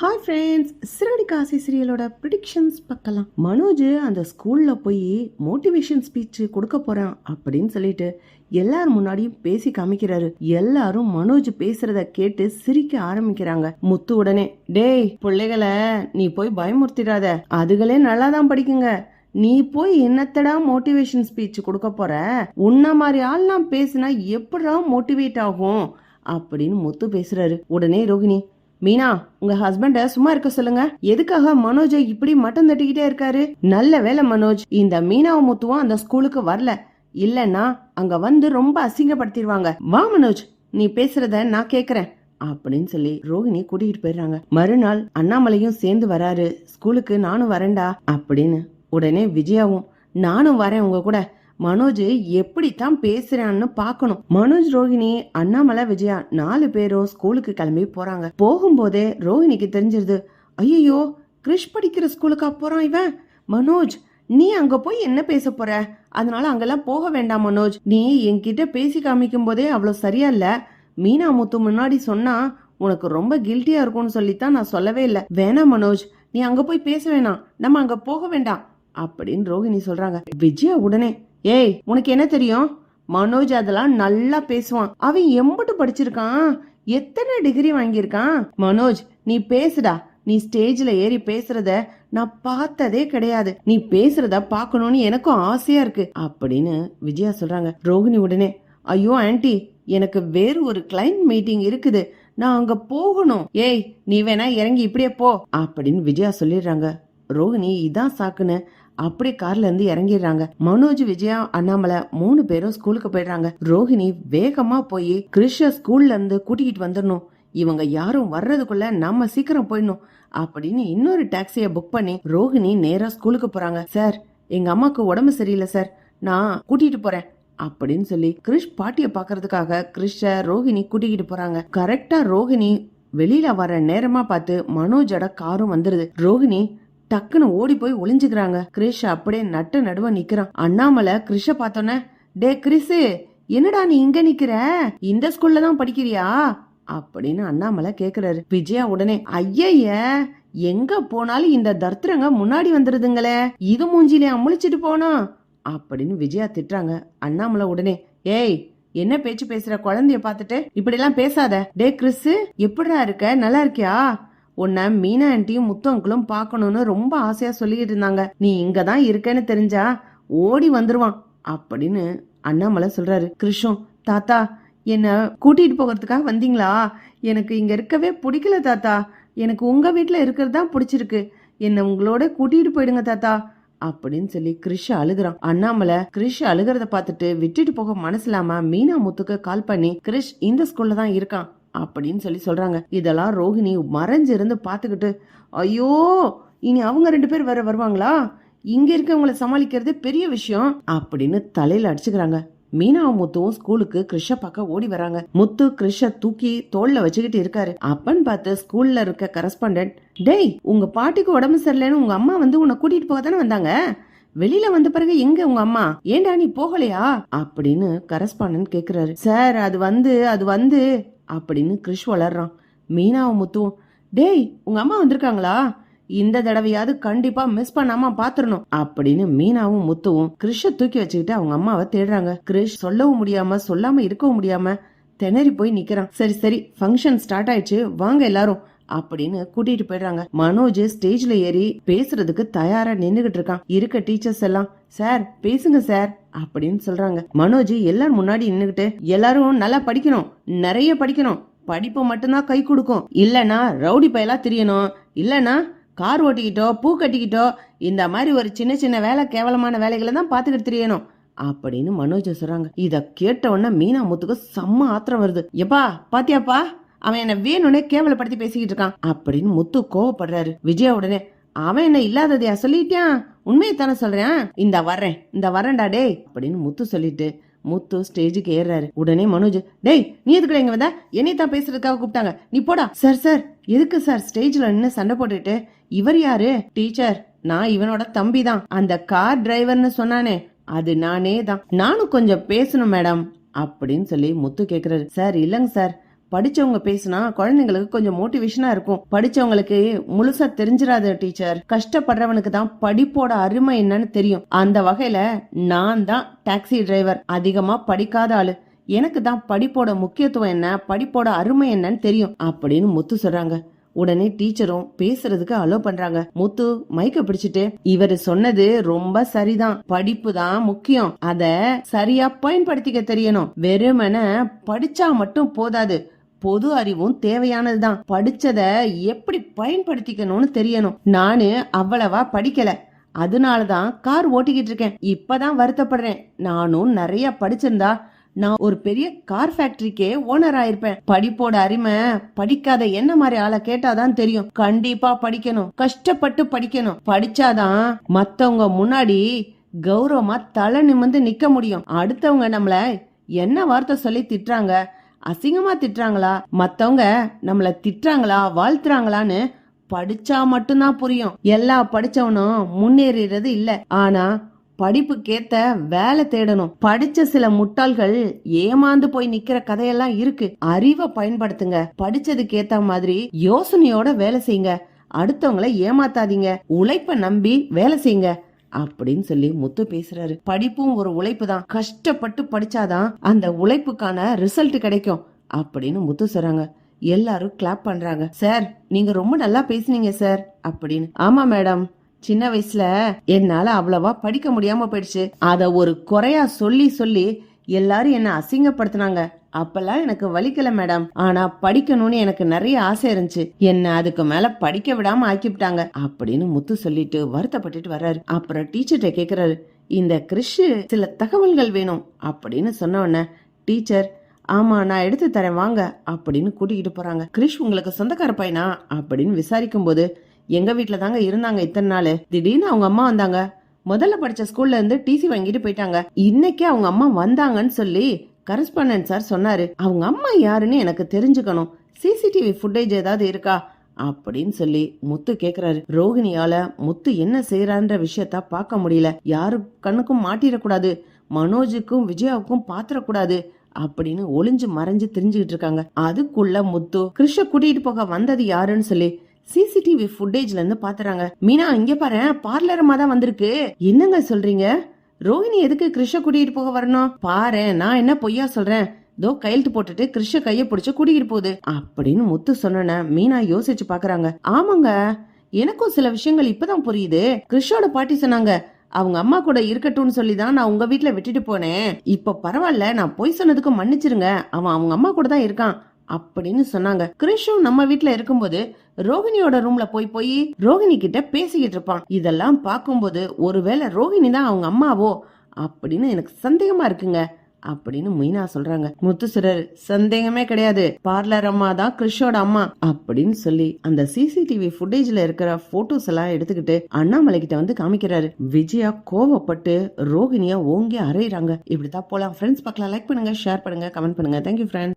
Hi friends சிறடி காசி சீரியலோட ப்ரிடிக்ஷன்ஸ் பார்க்கலாம். மனோஜ் அந்த ஸ்கூலில் போய் மோட்டிவேஷன் ஸ்பீச் கொடுக்க போகிறான் அப்படின்னு சொல்லிட்டு எல்லார் முன்னாடியும் பேசி காமிக்கிறாரு. எல்லாரும் மனோஜ் பேசுறத கேட்டு சிரிக்க ஆரம்பிக்கிறாங்க. முத்து உடனே டேய் பிள்ளைகளை நீ போய் பயமுறுத்திடாத. அதுகளே நல்லா தான் படிக்குங்க. நீ போய் என்னத்தடா மோட்டிவேஷன் ஸ்பீச் கொடுக்க போற? உன்ன மாதிரி ஆள்லாம் பேசுனா எப்படா மோட்டிவேட் ஆகும்? அப்படின்னு முத்து பேசுறாரு. உடனே ரோகிணி மீனா உங்க ஹஸ்பண்ட சும்மா இருக்க சொல்லுங்க. எதுக்காக மனோஜை இப்படி மட்டம் தட்டிக்கிட்டே இருக்காரு? நல்ல வேலை மனோஜ் இந்த மீனாவை முத்துவும் அந்த ஸ்கூலுக்கு வரல. இல்லன்னா அங்க வந்து ரொம்ப அசிங்கப்படுத்திடுவாங்க. வா மனோஜ் நீ பேசுறத நான் கேக்குறேன் அப்படின்னு சொல்லி ரோஹிணி கூட்டிகிட்டு போயிடுறாங்க. மறுநாள் அண்ணாமலையும் சேர்ந்து வராரு. ஸ்கூலுக்கு நானும் வரேன்டா அப்படின்னு உடனே விஜயாவும் நானும் வரேன் உங்க கூட. மனோஜ் எப்படித்தான் பேசுறான்னு பார்க்கணும். மனோஜ் ரோஹிணி அண்ணாமலை விஜயா நாலு பேரும் ஸ்கூலுக்கு கிளம்பி போறாங்க. போகும்போதே ரோஹிணிக்கு தெரிஞ்சிருது ஐயோ கிறிஷ் படிக்கிற ஸ்கூலுக்கா போறான் இவன்? மனோஜ் நீ அங்க போய் என்ன பேச போற? அதனால அங்கெல்லாம் போக வேண்டாம் மனோஜ். நீ என்கிட்ட பேசி காமிக்கும் போதே அவ்வளவு சரியா இல்ல. மீனா முத்து முன்னாடி சொன்னா உனக்கு ரொம்ப கில்ட்டியா இருக்கும்னு சொல்லித்தான் நான் சொல்லவே இல்லை. வேணாம் மனோஜ். நீ அங்க போய் பேச வேணாம். நம்ம அங்க போக வேண்டாம். அப்படின்னு ரோஹிணி சொல்றாங்க. விஜயா உடனே ஏய் உனக்கு என்ன தெரியும்? மனோஜ் அதெல்லாம் நல்லா பேசுவான். அவன் எம்பட்டு படிச்சிருக்கான். எத்தனை டிகிரி வாங்கியிருக்கான்? மனோஜ் நீ பேசுடா. நீ ஸ்டேஜ்ல ஏறி பேசுறத நான் பார்த்ததே கிடையாது. நீ பேசுறத பார்க்கணும்னு எனக்கும் ஆசையா இருக்கு. அப்படின்னு விஜயா சொல்றாங்க. ரோஹிணி உடனே ஐயோ ஆன்டி எனக்கு வேறு ஒரு கிளைண்ட் மீட்டிங் இருக்குது. நான் அங்க போகணும். ஏய் நீ வேணா இறங்கி இப்படியே போ. அப்படின்னு விஜயா சொல்லிடுறாங்க. ரோஹிணி இதான் சாக்குன்னு. அப்படியே கார்ல இருந்து இறங்கிடுறாங்க. மனோஜ் விஜயா அண்ணாமலை மூணு பேரும் ஸ்கூலுக்கு போயிடுறாங்க. ரோஹிணி வேகமா போய் கிருஷ ஸ்கூல்ல இருந்து கூட்டிகிட்டு வந்துடணும். இவங்க யாரும் வர்றதுக்குள்ள நம்ம சீக்கிரம் போயிடணும் அப்படின்னு இன்னொரு டாக்ஸிய புக் பண்ணி ரோஹிணி நேரா ஸ்கூலுக்கு போறாங்க. சார் எங்க அம்மாக்கு உடம்பு சரியில்லை சார். நான் கூட்டிட்டு போறேன். அப்படின்னு சொல்லி கிருஷ் பாட்டிய பாக்குறதுக்காக கிருஷ ரோஹிணி கூட்டிக்கிட்டு போறாங்க. கரெக்டா ரோஹிணி வெளியில வர நேரமா பார்த்து மனோஜோட காரும் வந்துருது. ரோஹிணி டக்குன்னு ஓடி போய் ஒளிஞ்சுக்கிறாங்க. கிரிஷ் அப்படியே நட்டு நடுவ நிக்கிறான். அண்ணாமலை கிரிஷ பார்த்தோன்னே டே கிறிஸு என்னடா நீ இங்க நிக்கிற? இந்த ஸ்கூல்ல தான் படிக்கிறியா? அப்படின்னு அண்ணாமலை கேக்குறாரு. விஜயா உடனே ஐயய்ய எங்க போனாலும் இந்த தர்த்தரங்க முன்னாடி வந்துருதுங்களே. இது மூஞ்சிலே அமுழிச்சிட்டு போனோம் அப்படின்னு விஜயா திட்டுறாங்க. அண்ணாமலை உடனே ஏய் என்ன பேச்சு பேசுற குழந்தைய பார்த்துட்டு? இப்படி எல்லாம் பேசாத. டே கிறிஸ் எப்படிடா இருக்க? நல்லா இருக்கியா? உன்னை மீனா ஆண்டியும் முத்து அங்கிளும் பார்க்கணும்னு ரொம்ப ஆசையா சொல்லிட்டு இருந்தாங்க. நீ இங்க தான் இருக்கேன்னு தெரிஞ்சா ஓடி வந்துருவான் அப்படின்னு அண்ணாமலை சொல்றாரு. கிருஷ்ணம் தாத்தா என்ன கூட்டிட்டு போகிறதுக்காக வந்தீங்களா? எனக்கு இங்க இருக்கவே பிடிக்கல தாத்தா. எனக்கு உங்க வீட்டில் இருக்கிறது தான் பிடிச்சிருக்கு. என்ன உங்களோட கூட்டிட்டு போயிடுங்க தாத்தா அப்படின்னு சொல்லி கிரிஷ் அழுகுறான். அண்ணாமலை கிரிஷ் அழுகிறத பார்த்துட்டு விட்டுட்டு போக மனசிலாம மீனா முத்துக்கு கால் பண்ணி கிரிஷ் இந்த ஸ்கூல்ல தான் இருக்கான். அப்படின்னு சொல்லி சொல்றாங்க. இதெல்லாம் ரோஹிணி மறைஞ்சு இருந்து பார்த்துக்கிட்டு ஐயோ இனி அவங்க ரெண்டு பேர் வேற வருவாங்களா? இங்க இருக்கவங்கள சமாளிக்கிறது பெரிய விஷயம் அப்படின்னு தலையில அடிச்சுக்கிறாங்க. மீனாவும் முத்துவும் ஸ்கூலுக்கு கிருஷ பார்க்க ஓடி வராங்க. முத்து கிருஷ தூக்கி தோல்ல வச்சுக்கிட்டு இருக்காரு. அப்பன்னு பார்த்து ஸ்கூல்ல இருக்க கரஸ்பாண்டன்ட் டேய் உங்க பாட்டிக்கு உடம்பு சரியில்லைன்னு உங்க அம்மா வந்து உன்னை கூட்டிட்டு போக தானே வந்தாங்க? வெளியில வந்த பிறகு எங்க உங்க அம்மா? ஏண்டா நீ போகலையா? அப்படின்னு கரஸ்பாண்டன்ட் கேக்குறாரு. சார் அது வந்து அது வந்து அப்படின்னு கிறிஷ் வளர்றான். மீனாவும் முத்துவும் டேய் உங்க அம்மா வந்திருக்காங்களா? இந்த தடவையாவது கண்டிப்பா மிஸ் பண்ணாம பாத்துறணும். அப்படின்னு மீனாவும் முத்துவும் கிறிஷ தூக்கி வச்சுக்கிட்டு அவங்க அம்மாவை தேடுறாங்க. கிறிஷ் சொல்லவும் முடியாம சொல்லாம இருக்கவும் முடியாம திணறி போய் நிக்கிறான். சரி சரி ஃபங்க்ஷன் ஸ்டார்ட் ஆயிடுச்சு வாங்க எல்லாரும் அப்படின்னு கூட்டிட்டு போயிடுறாங்க. மனோஜ் ஸ்டேஜ்ல ஏறி பேசுறதுக்கு தயாரா நின்னுகிட்டு இருக்கான். இருக்க டீச்சர்ஸ் எல்லாம் சார் பேசுங்க சார். அப்படின்னு சொல்றாங்க. மனோஜ் எல்லாரும் முன்னாடி நின்றுகிட்டு எல்லாரும் நல்லா படிக்கணும் நிறைய படிக்கணும். படிப்பு மட்டும்தான் கை கொடுக்கும். இல்லனா ரவுடி பயலா தெரியணும். இல்லனா கார் ஓட்டிக்கிட்டோ பூ கட்டிக்கிட்டோ இந்த மாதிரி ஒரு சின்ன சின்ன வேலை கேவலமான வேலைகளை தான் பார்த்துக்கிட்டு தெரியணும். அப்படின்னு மனோஜ் சொல்றாங்க. இத கேட்ட உடனே மீனா முத்துக்கு செம்ம ஆத்திரம் வருது. எப்பா பாத்தியாப்பா? அவன் என்ன வேணும்னே கேவலப்படுத்தி பேசிக்கிட்டு இருக்கான். அப்படின்னு முத்து கோவப்படுறாரு. விஜயா உடனே அவன் என்ன இல்லாததையா சொல்லிட்டான் உண்மையை தானே சொல்றேன். இந்த வர்றேன். இந்த வரேன்டா டேய் அப்படின்னு முத்து சொல்லிட்டு முத்து ஸ்டேஜுக்கு ஏறாரு உடனே மனோஜ் டேய் நீ எதுக்குடா இங்க வந்த? என்னை தான் பேசுறதுக்காக கூப்பிட்டாங்க. நீ போடா. சார் சார் எதுக்கு சார் ஸ்டேஜ்ல நின்று சண்டை போட்டுட்டு இவர் யாரு? டீச்சர். நான் இவனோட தம்பி தான். அந்த கார் டிரைவர்னு சொன்னானே அது நானே தான். நானும் கொஞ்சம் பேசணும் மேடம் அப்படின்னு சொல்லி முத்து கேக்குறாரு. சார் இல்லைங்க சார். படிச்சவங்க பேசினா குழந்தைங்களுக்கு கொஞ்சம் மோட்டிவேஷனா இருக்கும். படிச்சவங்களுக்கு முழுசா தெரிஞ்சிடாத டீச்சர் கஷ்டப்படுறவனுக்கு தான் படிப்போட அருமை என்னன்னு தெரியும். அந்த வகையில நான் தான் டாக்ஸி டிரைவர் அதிகமா படிக்காத ஆளு. எனக்கு தான் படிப்போட முக்கியத்துவம் என்ன படிப்போட அருமை என்னன்னு தெரியும் அப்படின்னு முத்து சொல்றாங்க. உடனே டீச்சரும் பேசுறதுக்கு அலோ பண்றாங்க. முத்து மைக்க பிடிச்சிட்டு இவரு சொன்னது ரொம்ப சரிதான். படிப்பு தான் முக்கியம். அத சரியா பயன்படுத்திக்க தெரியணும். வெறுமன படிச்சா மட்டும் போதாது. பொது அறிவும் தேவையானதுதான். படிச்சத எப்படி பயன்படுத்திக்கணும்னு தெரியணும். நானு அவ்வளவா படிக்கல. அதனாலதான் கார் ஓட்டிக்கிட்டு இருக்கேன். இப்பதான் வருத்தப்படுறேன். நானும் நிறைய படிச்சிருந்தா நான் ஒரு பெரிய கார் ஃபேக்டரிக்கே ஓனர் ஆயிருப்பேன். படிப்போட அருமை படிக்காத என்ன மாதிரி ஆளை கேட்டாதான் தெரியும். கண்டிப்பா படிக்கணும். கஷ்டப்பட்டு படிக்கணும். படிச்சாதான் மத்தவங்க முன்னாடி கௌரவமா தலை நிமிர்ந்து நிக்க முடியும். அடுத்தவங்க நம்மள என்ன வார்த்தை சொல்லி திட்டுறாங்க? அசிங்கமா திட்டுறாங்களா? மத்தவங்க நம்மள திட்டுறாங்களா வாழ்த்துறாங்களான்னு படிச்சா மட்டும்தான் புரியும். எல்லா படிச்சவனும் முன்னேறிறது இல்ல. ஆனா படிப்புக்கேத்த வேலை தேடணும். படிச்ச சில முட்டாள்கள் ஏமாந்து போய் நிக்கிற கதையெல்லாம் இருக்கு. அறிவை பயன்படுத்துங்க. படிச்சதுக்கு ஏத்த மாதிரி யோசனையோட வேலை செய்யுங்க. அடுத்தவங்களை ஏமாத்தாதீங்க. உழைப்ப நம்பி வேலை செய்யுங்க. அப்படின்னு சொல்லி முத்து பேசுறாரு. படிப்பும் ஒரு உழைப்பு தான் கஷ்டப்பட்டு படிச்சாதான் அந்த உழைப்புக்கான ரிசல்ட் கிடைக்கும் அப்படின்னு முத்து சொல்றாங்க. எல்லாரும் கிளாப் பண்றாங்க. சார் நீங்க ரொம்ப நல்லா பேசுனீங்க சார் அப்படின்னு. ஆமா மேடம். சின்ன வயசுல என்னால அவ்வளவா படிக்க முடியாம போயிடுச்சு. அத ஒரு குறையா சொல்லி சொல்லி எல்லாரும் என்ன அசிங்கப்படுத்தினாங்க. அப்பெல்லாம் எனக்கு வலிக்கல மேடம் ஆனா படிக்கணும்னு எனக்கு நிறைய ஆசை இருந்துச்சு. என்ன அதுக்கு மேல படிக்க விடாம ஆக்கிவிட்டாங்க அப்படின்னு முத்து சொல்லிட்டு வருத்தப்பட்டுட்டு வர்றாரு. அப்புறம் டீச்சர்கிட்ட கேக்குறாரு இந்த கிறிஷு சில தகவல்கள் வேணும் அப்படின்னு சொன்ன உடனே டீச்சர் ஆமா நான் எடுத்து தரேன் வாங்க அப்படின்னு கூட்டிகிட்டு போறாங்க. கிறிஷ் உங்களுக்கு சொந்தக்கார பையனா? அப்படின்னு விசாரிக்கும் போது எங்க வீட்டுல தாங்க இருந்தாங்க இத்தனை நாள். திடீர்னு அவங்க அம்மா வந்தாங்க. முதல்ல படிச்ச ஸ்கூல்ல இருந்து டிசி வாங்கிட்டு போயிட்டாங்க. இன்னைக்கே அவங்க அம்மா வந்தாங்கன்னு சொல்லி கரஸ்பாண்டன்ட் சார் சொன்னாரு அவங்க அம்மா யாருன்னு எனக்கு தெரிஞ்சுக்கணும். சிசிடிவி ஃபுட்டேஜ் ஏதாவது இருக்கா? அப்படின்னு சொல்லி முத்து கேக்குறாரு. ரோகிணியால முத்து என்ன செய்யறான்ற விஷயத்த பார்க்க முடியல. யாரு கண்ணுக்கும் மாட்டிடக்கூடாது. மனோஜுக்கும் விஜயாவுக்கும் பாத்திரக்கூடாது அப்படின்னு ஒளிஞ்சு மறைஞ்சு தெரிஞ்சுக்கிட்டு இருக்காங்க. அதுக்குள்ள முத்து கிருஷ கூட்டிட்டு போக வந்தது யாருன்னு சொல்லி சிசிடிவி ஃபுட்டேஜ்ல இருந்து பாத்துறாங்க. மீனா இங்க பாரு பார்லரமா தான் வந்திருக்கு. என்னங்க சொல்றீங்க? ரோஹிணி எதுக்கு கிருஷ கூட்டிட்டு போக வரணும்? பாரு நான் என்ன பொய்யா சொல்றேன்? தோ கையெழுத்து போட்டுட்டு கிருஷ கைய பிடிச்சு கூட்டிகிட்டு போகுது. அப்படின்னு முத்து சொன்ன மீனா யோசிச்சு பாக்குறாங்க. ஆமாங்க எனக்கும் சில விஷயங்கள் இப்பதான் புரியுது. கிருஷோட பாட்டி சொன்னாங்க அவங்க அம்மா கூட இருக்கட்டும்னு சொல்லி தான் நான் உங்க வீட்டுல விட்டுட்டு போனேன். இப்ப பரவாயில்ல நான் பொய் சொன்னதுக்கு மன்னிச்சிருங்க. அவன் அவங்க அம்மா கூட தான் இருக்கான். அப்படின்னு சொன்னாங்க. கிருஷும் நம்ம வீட்டுல இருக்கும்போது ரோகிணியோட ரூம்ல போய் போய் ரோஹிணி கிட்ட பேசிக்கிட்டு இருப்பான். இதெல்லாம் பார்க்கும்போது ஒருவேளை ரோகிணி தான் அவங்க அம்மாவோ? அப்படின்னு எனக்கு சந்தேகமா இருக்குங்க அப்படின்னு மீனா சொல்றாங்க. முத்துசுரர் சந்தேகமே கிடையாது. பார்லர் அம்மா தான் கிறிஷோட அம்மா அப்படின்னு சொல்லி அந்த சிசிடிவி ஃபுட்டேஜ்ல இருக்கிற போட்டோஸ் எல்லாம் எடுத்துக்கிட்டு அண்ணாமலை கிட்ட வந்து காமிக்கிறாரு. விஜயா கோவப்பட்டு ரோஹிணியா ஓங்கி அரைறாங்க இப்படிதான் போலாம். ஃப்ரெண்ட்ஸ் பார்க்கலாம். லைக் பண்ணுங்க ஷேர் பண்ணுங்க கமெண்ட் பண்ணுங்க. Thank you friends